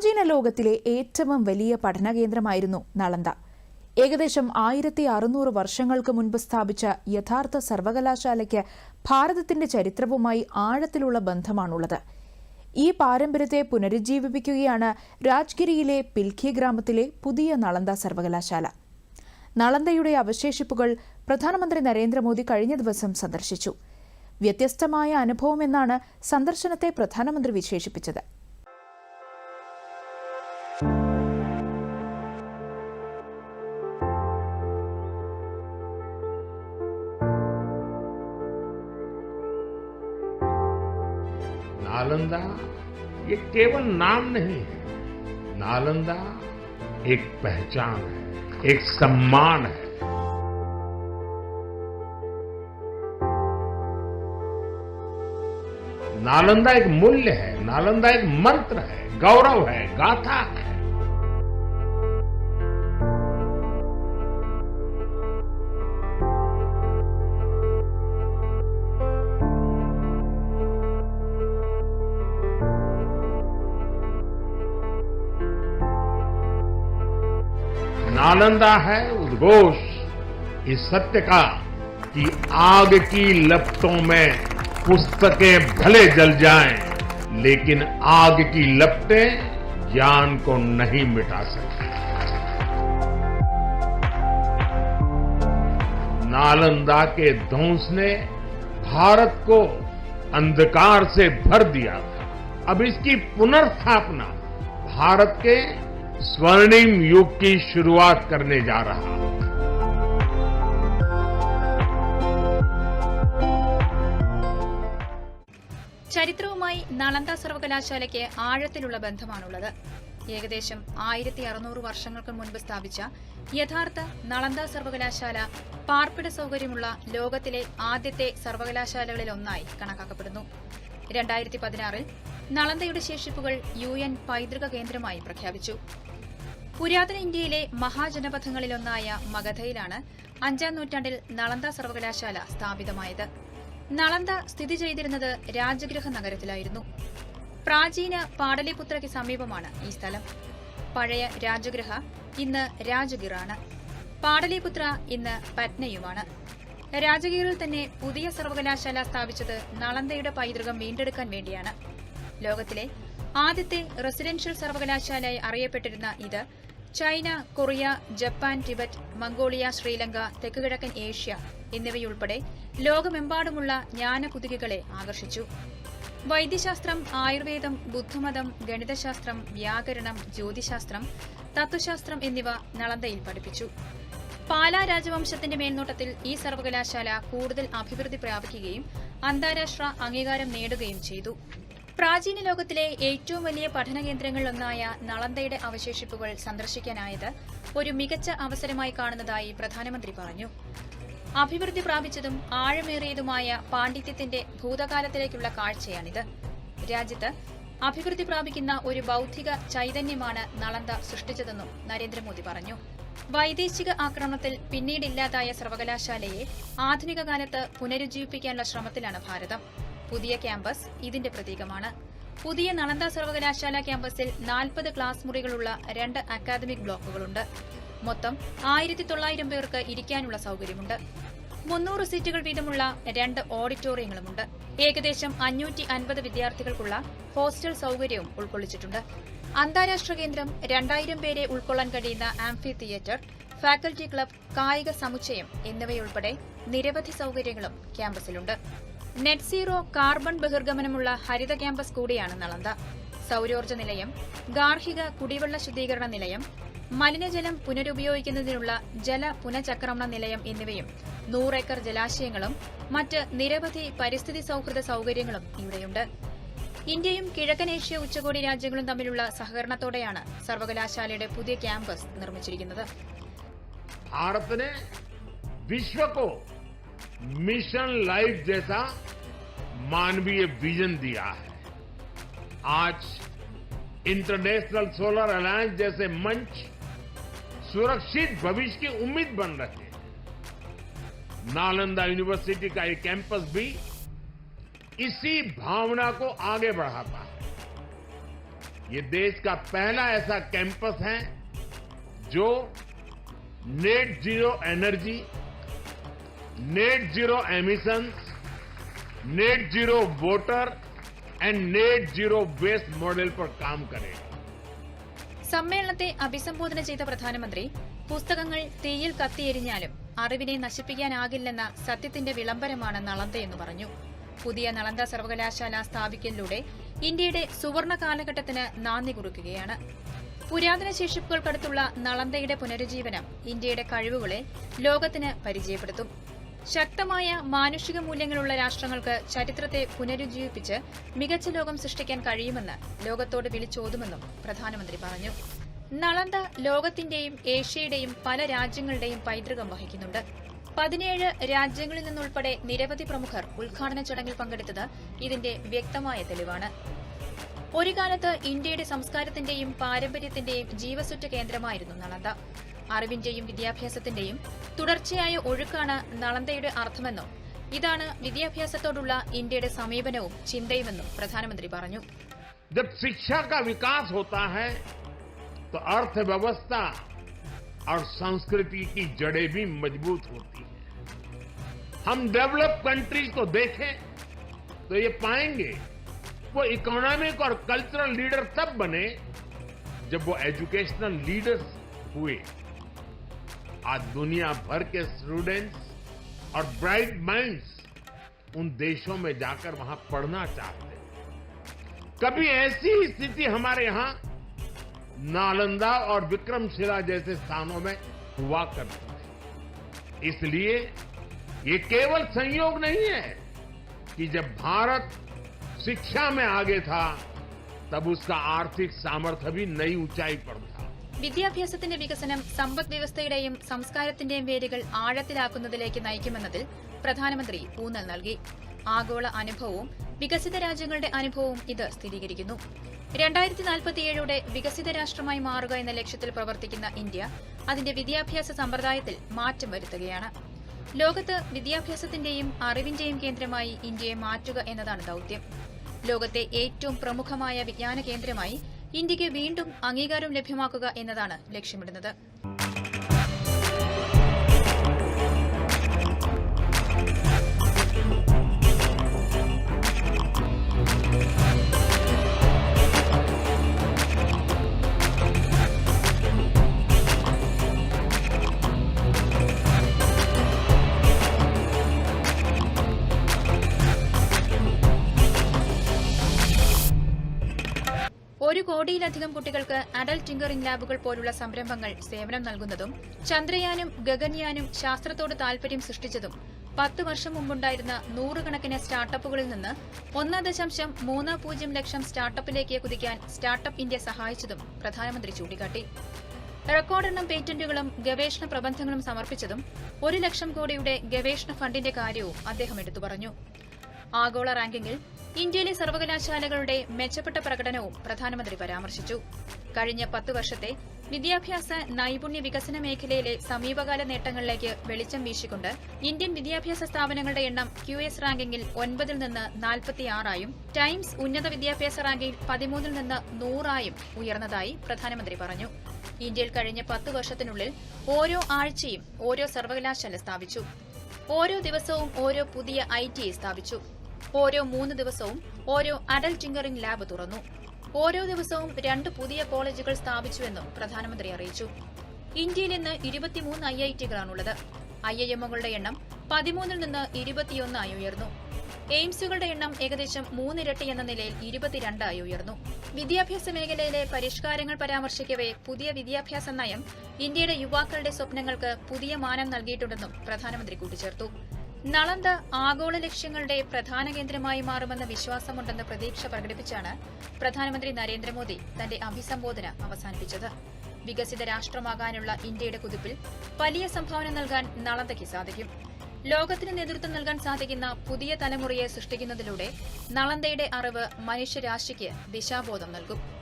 പ്രാചീന ലോകത്തിലെ ഏറ്റവും വലിയ പഠന കേന്ദ്രമായിരുന്നു നളന്ദ. ഏകദേശം ആയിരത്തി അറുന്നൂറ് വർഷങ്ങൾക്ക് മുൻപ് സ്ഥാപിച്ച യഥാർത്ഥ സർവകലാശാലയ്ക്ക് ഭാരതത്തിന്റെ ചരിത്രവുമായി ആഴത്തിലുള്ള ബന്ധമാണുള്ളത്. ഈ പാരമ്പര്യത്തെ പുനരുജ്ജീവിപ്പിക്കുകയാണ് രാജ്ഗിരിയിലെ പിൽഖി ഗ്രാമത്തിലെ പുതിയ നളന്ദ സർവകലാശാല. നളന്ദയുടെ അവശേഷിപ്പുകൾ പ്രധാനമന്ത്രി നരേന്ദ്രമോദി കഴിഞ്ഞ ദിവസം സന്ദർശിച്ചു. വ്യത്യസ്തമായ അനുഭവമെന്നാണ് സന്ദർശനത്തെ പ്രധാനമന്ത്രി വിശേഷിപ്പിച്ചത്. नालंदा, ये केवल नाम नहीं है। नालंदा एक पहचान है, एक सम्मान है। नालंदा एक मूल्य है, नालंदा एक मंत्र है, गौरव है, गाथा है। नालंदा है उद्घोष। इस सत्य का कि आग की लपटों में पुस्तकें भले जल जाएँ, लेकिन आग की लपटें ज्ञान को नहीं मिटा सकती। नालंदा के ध्वंस ने भारत को अंधकार से भर दिया था। अब इसकी पुनर्स्थापना भारत के स्वर्णिम युग की शुरुआत करने जा रहा है ചരിത്രവുമായി നളന്ദ സർവകലാശാലയ്ക്ക് ആഴത്തിലുള്ള ബന്ധമാണുള്ളത് ഏകദേശം ആയിരത്തി അറുന്നൂറ് വർഷങ്ങൾക്ക് മുൻപ് സ്ഥാപിച്ച യഥാർത്ഥ നളന്ദ സർവകലാശാല പാർപ്പിട സൗകര്യമുള്ള ലോകത്തിലെ ആദ്യത്തെ സർവകലാശാലകളിൽ ഒന്നായി കണക്കാക്കപ്പെടുന്നു രണ്ടായിരത്തി പതിനാറിൽ നളന്ദയുടെ ശേഷിപ്പുകൾ യു എൻ പൈതൃക കേന്ദ്രമായി പ്രഖ്യാപിച്ചു പുരാതന ഇന്ത്യയിലെ മഹാജനപഥങ്ങളിലൊന്നായ മഗധയിലാണ് അഞ്ചാം നൂറ്റാണ്ടിൽ നളന്ദ സർവകലാശാല സ്ഥാപിതമായത്. നളന്ത സ്ഥിതി ചെയ്തിരുന്നത് രാജഗൃഹ നഗരത്തിലായിരുന്നു. പ്രാചീന പാടലിപുത്രയ്ക്ക് സമീപമാണ് ഈ സ്ഥലം. പഴയ രാജഗൃഹ ഇന്ന് രാജഗിറാണ്. പാടലിപുത്ര ഇന്ന് പറ്റ്നയുമാണ് രാജഗീറിൽ തന്നെ പുതിയ സർവകലാശാല സ്ഥാപിച്ചത് നളന്തയുടെ പൈതൃകം വീണ്ടെടുക്കാൻ വേണ്ടിയാണ്. ലോകത്തിലെ ആദ്യത്തെ റെസിഡൻഷ്യൽ സർവകലാശാലയായി അറിയപ്പെട്ടിരുന്ന ഇത് China Korea Japan Tibet Mongolia Sri Lanka തെക്കുകിഴക്കൻ ഏഷ്യ എന്നിവയുൾപ്പെടെ ലോകമെമ്പാടുമുള്ള ജ്ഞാനകുതികകളെ ആകർഷിച്ചു. വൈദ്യശാസ്ത്രം ആയുർവേദം ബുദ്ധമതം ഗണിതശാസ്ത്രം വ്യാകരണം ജ്യോതിശാസ്ത്രം തത്വശാസ്ത്രം എന്നിവ നളന്തയിൽ പഠിപ്പിച്ചു. പാലാ രാജവംശത്തിന്റെ മേൽനോട്ടത്തിൽ ഈ സർവകലാശാല കൂടുതൽ അഭിവൃദ്ധി പ്രാപിക്കുകയും അന്താരാഷ്ട്ര അംഗീകാരം നേടുകയും ചെയ്തു. പ്രാചീന ലോകത്തിലെ ഏറ്റവും വലിയ പഠന കേന്ദ്രങ്ങളിലൊന്നായ നളന്തയുടെ അവശേഷിപ്പുകൾ സന്ദർശിക്കാനായത് ഒരു മികച്ച അവസരമായി കാണുന്നതായി പ്രധാനമന്ത്രി പറഞ്ഞു. അഭിവൃദ്ധി പ്രാപിച്ചതും ആഴമേറിയതുമായ പാണ്ഡിത്യത്തിന്റെ ഭൂതകാലത്തിലേക്കുള്ള കാഴ്ചയാണിത്. രാജ്യത്ത് അഭിവൃദ്ധി പ്രാപിക്കുന്ന ഒരു ബൌദ്ധിക ചൈതന്യമാണ് നളന്ത സൃഷ്ടിച്ചതെന്നും നരേന്ദ്രമോദി പറഞ്ഞു. വൈദേശിക ആക്രമണത്തിൽ പിന്നീടില്ലാതായ സർവകലാശാലയെ ആധുനിക കാലത്ത് പുനരുജ്ജീവിപ്പിക്കാനുള്ള ശ്രമത്തിലാണ് ഭാരതം. പുതിയ ക്യാമ്പസ് ഇതിന്റെ പ്രതീകമാണ്. പുതിയ നളന്ദ സർവകലാശാല ക്യാമ്പസിൽ നാൽപ്പത് ക്ലാസ് മുറികളുള്ള രണ്ട് അക്കാദമിക് ബ്ലോക്കുകളുണ്ട്. മൊത്തം ആയിരത്തി തൊള്ളായിരം പേർക്ക് ഇരിക്കാനുള്ള സൗകര്യമുണ്ട്. മുന്നൂറ് സീറ്റുകൾ വീതമുള്ള രണ്ട് ഓഡിറ്റോറിയങ്ങളുമുണ്ട്. ഏകദേശം അഞ്ഞൂറ്റി അൻപത് വിദ്യാർത്ഥികൾക്കുള്ള ഹോസ്റ്റൽ സൗകര്യവും ഉൾക്കൊള്ളിച്ചിട്ടുണ്ട്. അന്താരാഷ്ട്ര കേന്ദ്രം രണ്ടായിരം പേരെ ഉൾക്കൊള്ളാൻ കഴിയുന്ന ആംഫി തിയേറ്റർ ഫാക്കൽറ്റി ക്ലബ് കായിക സമുച്ചയം എന്നിവയുൾപ്പെടെ നിരവധി സൗകര്യങ്ങളും ക്യാമ്പസിലുണ്ട്. നെറ്റ് സീറോ കാർബൺ ബഹിർഗമനമുള്ള ഹരിത ക്യാമ്പസ് കൂടിയാണ് നളന്ത സൗരോർജ നിലയം ഗാർഹിക കുടിവെള്ള ശുദ്ധീകരണ നിലയം മലിനജലം പുനരുപയോഗിക്കുന്നതിനുള്ള ജല പുനചക്രമണ നിലയം എന്നിവയും നൂറേക്കർ ജലാശയങ്ങളും മറ്റ് നിരവധി പരിസ്ഥിതി സൌഹൃദ സൌകര്യങ്ങളും ഇവിടെയുണ്ട്. ഇന്ത്യയും കിഴക്കൻ ഏഷ്യ ഉച്ചകോടി രാജ്യങ്ങളും തമ്മിലുള്ള സഹകരണത്തോടെയാണ് സർവകലാശാലയുടെ പുതിയ ക്യാമ്പസ് നിർമ്മിച്ചിരിക്കുന്നത്. ഭാരതത്തിനെ വിശ്വക്കോ मिशन लाइफ जैसा मानवीय विजन दिया है। आज इंटरनेशनल सोलर अलायंस जैसे मंच सुरक्षित भविष्य की उम्मीद बन रहे हैं। नालंदा यूनिवर्सिटी का ये कैंपस भी इसी भावना को आगे बढ़ाता है। ये देश का पहला ऐसा कैंपस है जो net zero energy net zero emissions net zero water and net zero waste model पर काम करेगा സമ്മേളനത്തെ അഭിസംബോധന ചെയ്ത പ്രധാനമന്ത്രി പുസ്തകങ്ങൾ തീയിൽ കത്തിയെരിഞ്ഞാലും അറിവിനെ നശിപ്പിക്കാനാകില്ലെന്ന സത്യത്തിന്റെ വിളംബരമാണ് നളന്തയെന്ന് പറഞ്ഞു പുതിയ നളന്ദ സർവകലാശാല സ്ഥാപിക്കലിലൂടെ ഇന്ത്യയുടെ സുവർണ കാലഘട്ടത്തിന് നാന്ദി കുറിക്കുകയാണ് പുരാതന ശേഷിപ്പുകൾക്കടുത്തുള്ള നളന്തയുടെ പുനരുജ്ജീവനം ഇന്ത്യയുടെ കഴിവുകളെ ലോകത്തിന് പരിചയപ്പെടുത്തും ശക്തമായ മാനുഷിക മൂല്യങ്ങളുള്ള രാഷ്ട്രങ്ങൾക്ക് ചരിത്രത്തെ പുനരുജ്ജീവിപ്പിച്ച് മികച്ച ലോകം സൃഷ്ടിക്കാൻ കഴിയുമെന്ന് ലോകത്തോട് വിളിച്ചോതുമെന്നും പ്രധാനമന്ത്രി പറഞ്ഞു. നളന്ത ലോകത്തിന്റെയും ഏഷ്യയുടെയും പല രാജ്യങ്ങളുടെയും പൈതൃകം വഹിക്കുന്നുണ്ട്. പതിനേഴ് രാജ്യങ്ങളിൽ നിന്നുൾപ്പെടെ നിരവധി പ്രമുഖർ ഉദ്ഘാടന ചടങ്ങിൽ പങ്കെടുത്തത് ഇതിന്റെ വ്യക്തമായ തെളിവാണ്. ഒരു കാലത്ത് ഇന്ത്യയുടെ സംസ്കാരത്തിന്റെയും പാരമ്പര്യത്തിന്റെയും ജീവസുറ്റ കേന്ദ്രമായിരുന്നു നളന്ദ. അറിവിന്റെയും വിദ്യാഭ്യാസത്തിന്റെയും തുടർച്ചയായ ഒഴുക്കാണ് നളന്തയുടെ അർത്ഥമെന്നും ഇതാണ് വിദ്യാഭ്യാസത്തോടുള്ള ഇന്ത്യയുടെ സമീപനവും ചിന്തയുമെന്നും പ്രധാനമന്ത്രി പറഞ്ഞു जब शिक्षा का विकास होता है तो अर्थव्यवस्था और संस्कृति की जड़ें भी मजबूत होती हैं हम डेवलप कंट्रीज को देखें तो ये पाएंगे वो इकोनॉमिक और कल्चरल लीडर तब बने जब वो एजुकेशनल लीडर्स हुए आज दुनिया भर के स्टूडेंट्स और ब्राइट माइंड्स उन देशों में जाकर वहाँ पढ़ना चाहते हैं। कभी ऐसी स्थिति हमारे यहाँ नालंदा और विक्रमशिला जैसे स्थानों में हुआ करती थी। इसलिए ये केवल संयोग नहीं है कि जब भारत शिक्षा में आगे था, तब उसका आर्थिक सामर्थ्य भी नई ऊंचाई पर था। വിദ്യാഭ്യാസത്തിന്റെ വികസനം സമ്പദ് വ്യവസ്ഥയുടെയും സംസ്കാരത്തിന്റെയും വേരുകൾ ആഴത്തിലാക്കുന്നതിലേക്ക് നയിക്കുമെന്നതിൽ പ്രധാനമന്ത്രി ഊന്നൽ നൽകി. ആഗോള അനുഭവവും വികസിത രാജ്യങ്ങളുടെ അനുഭവവും ഇത് സ്ഥിരീകരിക്കുന്നു. രണ്ടായിരത്തി നാൽപ്പത്തിയേഴോടെ വികസിത രാഷ്ട്രമായി മാറുക എന്ന ലക്ഷ്യത്തിൽ പ്രവർത്തിക്കുന്ന ഇന്ത്യ അതിന്റെ വിദ്യാഭ്യാസ സമ്പ്രദായത്തിൽ മാറ്റം വരുത്തുകയാണ്. ലോകത്ത് വിദ്യാഭ്യാസത്തിന്റെയും അറിവിന്റെയും കേന്ദ്രമായി ഇന്ത്യയെ മാറ്റുക എന്നതാണ് ദൌത്യം. ലോകത്തെ ഏറ്റവും പ്രമുഖമായ വിജ്ഞാന കേന്ദ്രമായി ഇന്ത്യയ്ക്ക് വീണ്ടും അംഗീകാരം ലഭ്യമാക്കുക എന്നതാണ് ലക്ഷ്യമിടുന്നത് ഒരു കോടിയിലധികം കുട്ടികൾക്ക് അഡൽറ്റ് ടിങ്കറിംഗ് ലാബുകൾ പോലുള്ള സംരംഭങ്ങൾ സേവനം നൽകുന്നതും ചന്ദ്രയാനും ഗഗൻയാനും ശാസ്ത്രത്തോട് താൽപര്യം സൃഷ്ടിച്ചതും പത്ത് വർഷം മുമ്പുണ്ടായിരുന്ന നൂറുകണക്കിന് സ്റ്റാർട്ടപ്പുകളിൽ നിന്ന് ഒന്ന് ദശാംശം മൂന്ന് പൂജ്യം ലക്ഷം സ്റ്റാർട്ടപ്പിലേക്ക് കുതിക്കാൻ സ്റ്റാർട്ടപ്പ് ഇന്ത്യ സഹായിച്ചതും പ്രധാനമന്ത്രി ചൂണ്ടിക്കാട്ടി. റെക്കോർഡെണ്ണം പേറ്റന്റുകളും ഗവേഷണ പ്രബന്ധങ്ങളും സമർപ്പിച്ചതും ഒരു ലക്ഷം കോടിയുടെ ഗവേഷണ ഫണ്ടിന്റെ കാര്യവും അദ്ദേഹം എടുത്തു പറഞ്ഞു. ആഗോള റാങ്കിങ്ങിൽ ഇന്ത്യയിലെ സർവകലാശാലകളുടെ മെച്ചപ്പെട്ട പ്രകടനവും പ്രധാനമന്ത്രി പരാമർശിച്ചു. കഴിഞ്ഞ പത്ത് വർഷത്തെ വിദ്യാഭ്യാസ നൈപുണ്യ വികസന മേഖലയിലെ സമീപകാല നേട്ടങ്ങളിലേക്ക് വെളിച്ചം വീശിക്കൊണ്ട് ഇന്ത്യൻ വിദ്യാഭ്യാസ സ്ഥാപനങ്ങളുടെ എണ്ണം ക്യു എസ് റാങ്കിങ്ങിൽ ഒൻപതിൽ നിന്ന് നാൽപ്പത്തിയാറായും ടൈംസ് ഉന്നത വിദ്യാഭ്യാസ റാങ്കിങ്ങിൽ പതിമൂന്നിൽ നിന്ന് നൂറായും ഉയർന്നതായി പ്രധാനമന്ത്രി പറഞ്ഞു. ഇന്ത്യയിൽ കഴിഞ്ഞ പത്ത് വർഷത്തിനുള്ളിൽ ഓരോ ആഴ്ചയും ഓരോ സർവകലാശാല സ്ഥാപിച്ചു. ഓരോ ദിവസവും ഓരോ പുതിയ ഐ സ്ഥാപിച്ചു. ഓരോ മൂന്ന് ദിവസവും ഓരോ അഡൽട്ട് ടിങ്കറിംഗ് ലാബ് തുറന്നു. ഓരോ ദിവസവും രണ്ട് പുതിയ കോളേജുകൾ സ്ഥാപിച്ചുവെന്നും പ്രധാനമന്ത്രി അറിയിച്ചു. ഇന്ത്യയിൽ ഇന്ന് ഇരുപത്തിമൂന്ന് ഐ ഐ ടികളാണുള്ളത് ഐ ഐ എമ്മുകളുടെ എണ്ണം പതിമൂന്നിൽ നിന്ന് ഇരുപത്തിയൊന്നായി ഉയർന്നു. എയിംസുകളുടെ എണ്ണം ഏകദേശം മൂന്നിരട്ടി എന്ന നിലയിൽ ഇരുപത്തിരണ്ടായി ഉയർന്നു. വിദ്യാഭ്യാസ മേഖലയിലെ പരിഷ്കാരങ്ങൾ പരാമർശിക്കവേ പുതിയ വിദ്യാഭ്യാസ നയം ഇന്ത്യയുടെ യുവാക്കളുടെ സ്വപ്നങ്ങൾക്ക് പുതിയ മാനം നൽകിയിട്ടുണ്ടെന്നും പ്രധാനമന്ത്രി കൂട്ടിച്ചേർത്തു. നളന്ദ ആഗോള ലക്ഷ്യങ്ങളുടെ പ്രധാന കേന്ദ്രമായി മാറുമെന്ന വിശ്വാസമുണ്ടെന്ന പ്രതീക്ഷ പ്രകടിപ്പിച്ചാണ് പ്രധാനമന്ത്രി നരേന്ദ്രമോദി തന്റെ അഭിസംബോധന അവസാനിപ്പിച്ചത്. വികസിത രാഷ്ട്രമാകാനുള്ള ഇന്ത്യയുടെ കുതിപ്പിൽ വലിയ സംഭാവന നൽകാൻ നളന്തയ്ക്ക് സാധിക്കും. ലോകത്തിന് നേതൃത്വം നൽകാൻ സാധിക്കുന്ന പുതിയ തലമുറയെ സൃഷ്ടിക്കുന്നതിലൂടെ നളന്തയുടെ അറിവ് മനുഷ്യരാശിക്ക് ദിശാബോധം നൽകും.